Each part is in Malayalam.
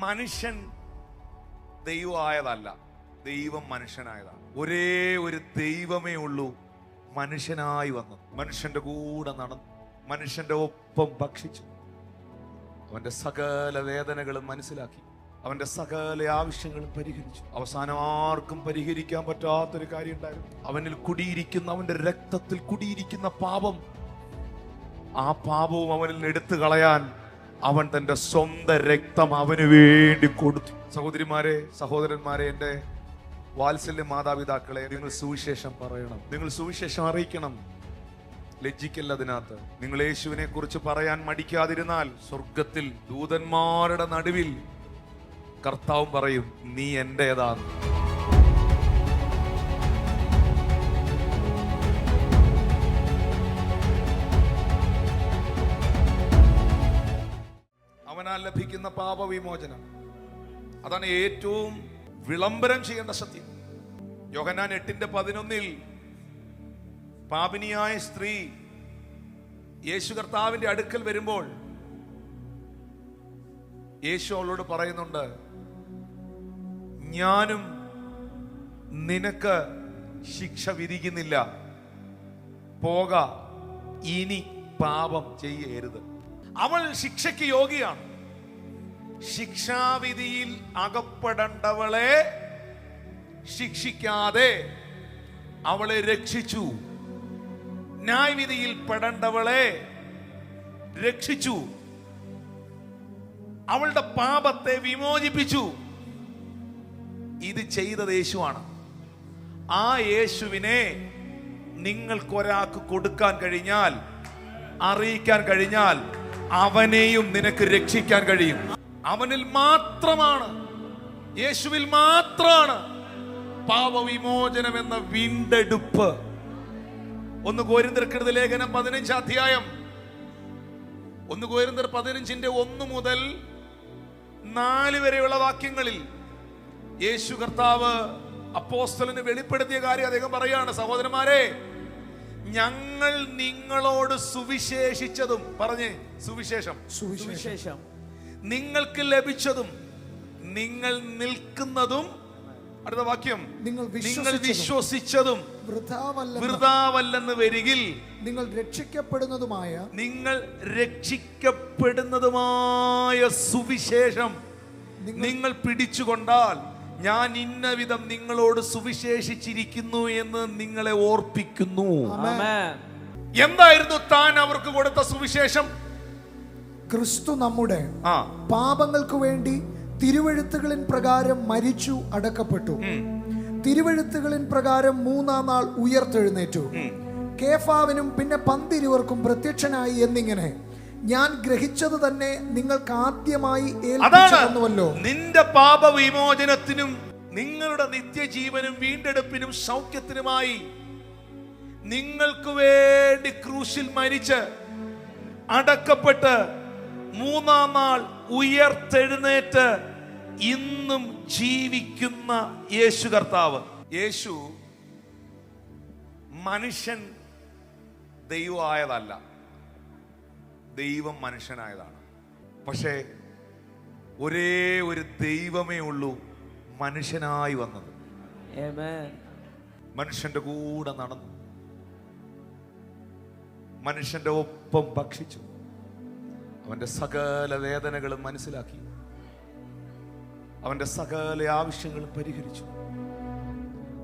മനുഷ്യൻ ദൈവമായതല്ല ദൈവം മനുഷ്യനായതാണ്. ഒരേ ഒരു ദൈവമേ ഉള്ളൂ മനുഷ്യനായി വന്നു. മനുഷ്യന്റെ കൂടെ നടന്നു. മനുഷ്യന്റെ ഒപ്പം ഭക്ഷിച്ചു. അവന്റെ സകല വേദനകളും മനസ്സിലാക്കി. അവന്റെ സകല ആവശ്യങ്ങളും പരിഹരിച്ചു. അവസാനം ആർക്കും പരിഹരിക്കാൻ പറ്റാത്തൊരു കാര്യം ഉണ്ടായിരുന്നു. അവനിൽ കുടിയിരിക്കുന്ന അവന്റെ രക്തത്തിൽ കുടിയിരിക്കുന്ന പാപം ആ പാപവും അവനിൽ എടുത്തു കളയാൻ അവൻ തന്റെ സ്വന്തം രക്തം അവന് വേണ്ടി കൊടുത്തു. സഹോദരിമാരെ സഹോദരന്മാരെ എന്റെ വാത്സല്യ മാതാപിതാക്കളെ നിങ്ങൾ സുവിശേഷം പറയണം. നിങ്ങൾ സുവിശേഷം അറിയിക്കണം. ലജ്ജിക്കല്ല അതിനകത്ത്. നിങ്ങൾ യേശുവിനെ കുറിച്ച് പറയാൻ മടിക്കാതിരുന്നാൽ സ്വർഗത്തിൽ ദൂതന്മാരുടെ നടുവിൽ കർത്താവും പറയും നീ എന്റേതാണ്. ലഭിക്കുന്ന പാപവിമോചനം. അതാണ് ഏറ്റവും വിളംബരം ചെയ്യേണ്ട സത്യം. യോഹന്നാൻ എട്ടിന്റെ പതിനൊന്നിൽ പാപിനിയായ സ്ത്രീ യേശു കർത്താവിന്റെ അടുക്കൽ വരുമ്പോൾ യേശു അവളോട് പറയുന്നുണ്ട് ഞാനും നിനക്ക് ശിക്ഷ വിധിക്കുന്നില്ല. പോക ഇനി പാപം ചെയ്യരുത്. അവൾ ശിക്ഷയ്ക്ക് യോഗിയാണ് ശിക്ഷാവിധിയിൽ അകപ്പെടേണ്ടവളെ ശിക്ഷിക്കാതെ അവളെ രക്ഷിച്ചു. ന്യായവിധിയിൽ പെടേണ്ടവളെ രക്ഷിച്ചു. അവളുടെ പാപത്തെ വിമോചിപ്പിച്ചു. ഇത് ചെയ്തത് യേശുവാണ്. ആ യേശുവിനെ നിങ്ങൾക്കൊരാൾക്ക് കൊടുക്കാൻ കഴിഞ്ഞാൽ അറിയിക്കാൻ കഴിഞ്ഞാൽ അവനെയും നിനക്ക് രക്ഷിക്കാൻ കഴിയും. അവനിൽ മാത്രമാണ്. യേശുവിൽ മാത്രമാണ് പാപവിമോചനം എന്ന വീണ്ടെടുപ്പ്. ഒന്ന് കോരിന്തിർക്കരുത് ലേഖനം പതിനഞ്ച് അധ്യായം. ഒന്ന് കോരിന്തർ പതിനഞ്ചിന്റെ ഒന്ന് മുതൽ നാല് വരെയുള്ള വാക്യങ്ങളിൽ യേശു കർത്താവ് അപ്പോസ്തലന് വെളിപ്പെടുത്തിയ കാര്യം അദ്ദേഹം പറയാണ്. സഹോദരന്മാരെ ഞങ്ങൾ നിങ്ങളോട് സുവിശേഷിച്ചതും പറഞ്ഞേ സുവിശേഷം. സുവിശേഷം. നിങ്ങൾക്ക് ലഭിച്ചതും നിങ്ങൾ നിൽക്കുന്നതും അടുത്ത വാക്യം. നിങ്ങൾ നിങ്ങൾ വിശ്വസിച്ചതും വൃതാവല്ലെന്ന് വരികിൽ നിങ്ങൾ രക്ഷിക്കപ്പെടുന്നതുമായ നിങ്ങൾ രക്ഷിക്കപ്പെടുന്നതുമായ സുവിശേഷം നിങ്ങൾ പിടിച്ചുകൊണ്ടാൽ ഞാൻ ഇന്ന വിധം നിങ്ങളോട് സുവിശേഷിച്ചിരിക്കുന്നു എന്ന് നിങ്ങളെ ഓർപ്പിക്കുന്നു. ആമേൻ. എന്തായിരുന്നു താൻ അവർക്ക് കൊടുത്ത സുവിശേഷം? ക്രിസ്തു നമ്മുടെ പാപങ്ങൾക്ക് വേണ്ടി തിരുവഴുത്തുകളിൻ പ്രകാരം മരിച്ചു അടക്കപ്പെട്ടു. തിരുവഴുത്തുകളിൻ പ്രകാരം മൂന്നാം നാൾ ഉയർത്തെഴുന്നേറ്റു. കേഫാവിനും പിന്നെ പന്തിരുവർക്കും പ്രത്യക്ഷനായി എന്നിങ്ങനെ ഞാൻ ഗ്രഹിച്ചത് തന്നെ നിങ്ങൾക്ക് ആദ്യമായി നിന്റെ പാപവിമോചനത്തിനും നിങ്ങളുടെ നിത്യജീവനും വീണ്ടെടുപ്പിനും സൗഖ്യത്തിനുമായി നിങ്ങൾക്ക് വേണ്ടി ക്രൂശിൽ മരിച്ച് അടക്കപ്പെട്ട് മൂന്നാം നാൾ ഉയർത്തെഴുന്നേറ്റ് ഇന്നും ജീവിക്കുന്ന യേശു കർത്താവ്. യേശു മനുഷ്യൻ ദൈവമായതല്ല. ദൈവം മനുഷ്യനായതാണ്. പക്ഷേ ഒരേ ഒരു ദൈവമേ ഉള്ളൂ മനുഷ്യനായി വന്നത്. Amen. മനുഷ്യന്റെ കൂടെ നടന്നു. മനുഷ്യന്റെ ഒപ്പം ഭക്ഷിച്ചു. അവന്റെ സകല വേദനകളും മനസ്സിലാക്കി. അവന്റെ സകല ആവശ്യങ്ങളും പരിഹരിച്ചു.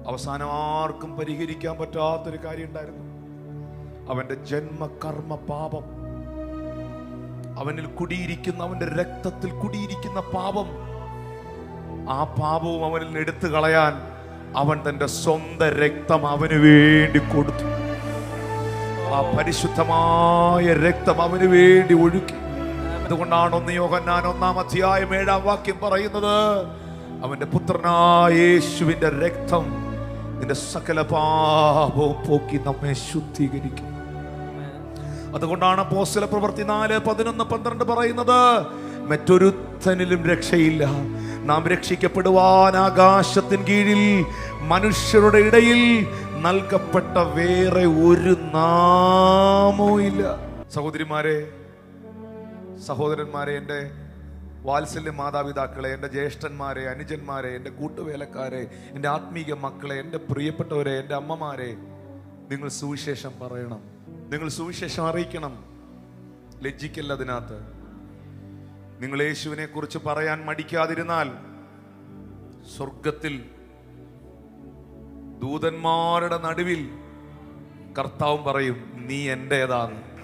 അവസാനം ആർക്കും പരിഹരിക്കാൻ പറ്റാത്തൊരു കാര്യം ഉണ്ടായിരുന്നു. അവന്റെ ജന്മ കർമ്മ പാപം. അവനിൽ കുടിയിരിക്കുന്ന അവന്റെ രക്തത്തിൽ കുടിയിരിക്കുന്ന പാപം. ആ പാപവും അവനിൽ നിന്ന് എടുത്തു കളയാൻ അവൻ തന്റെ സ്വന്തം രക്തം അവന് വേണ്ടി കൊടുത്തു. ആ പരിശുദ്ധമായ രക്തം അവന് വേണ്ടി ഒഴുക്കി. അതുകൊണ്ടാണ് ഒന്ന് യോഹന്നാൻ ഒന്നാം അധ്യായം ഏഴാം വാക്യം പറയുന്നത്. അവന്റെ പുത്രനായ യേശുവിന്റെ രക്തം നിന്റെ സകല പാപവും പോക്കി നമ്മെ ശുദ്ധീകരിക്കും. അതുകൊണ്ടാണ് പോസ്റ്റല പ്രവൃത്തി നാല് പതിനൊന്ന് പന്ത്രണ്ട് പറയുന്നത് മറ്റൊരുത്തനിലും രക്ഷയില്ല. നാം രക്ഷിക്കപ്പെടുവാൻ ആകാശത്തിൻ കീഴിൽ മനുഷ്യരുടെ ഇടയിൽ നൽകപ്പെട്ട വേറെ ഒരു നാമവും ഇല്ല സഹോദരിമാരെ സഹോദരന്മാരെ എന്റെ വാത്സല്യ മാതാപിതാക്കളെ എന്റെ ജ്യേഷ്ഠന്മാരെ അനുജന്മാരെ എന്റെ കൂട്ടുവേലക്കാരെ എന്റെ ആത്മീയ മക്കളെ എന്റെ പ്രിയപ്പെട്ടവരെ എന്റെ അമ്മമാരെ നിങ്ങൾ സുവിശേഷം പറയണം. നിങ്ങൾ സുവിശേഷം അറിയിക്കണം. ലജ്ജിക്കല്ല അതിനകത്ത് നിങ്ങൾ യേശുവിനെ കുറിച്ച് പറയാൻ മടിക്കാതിരുന്നാൽ സ്വർഗത്തിൽ ദൂതന്മാരുടെ നടുവിൽ കർത്താവും പറയും നീ എന്റെതാണ്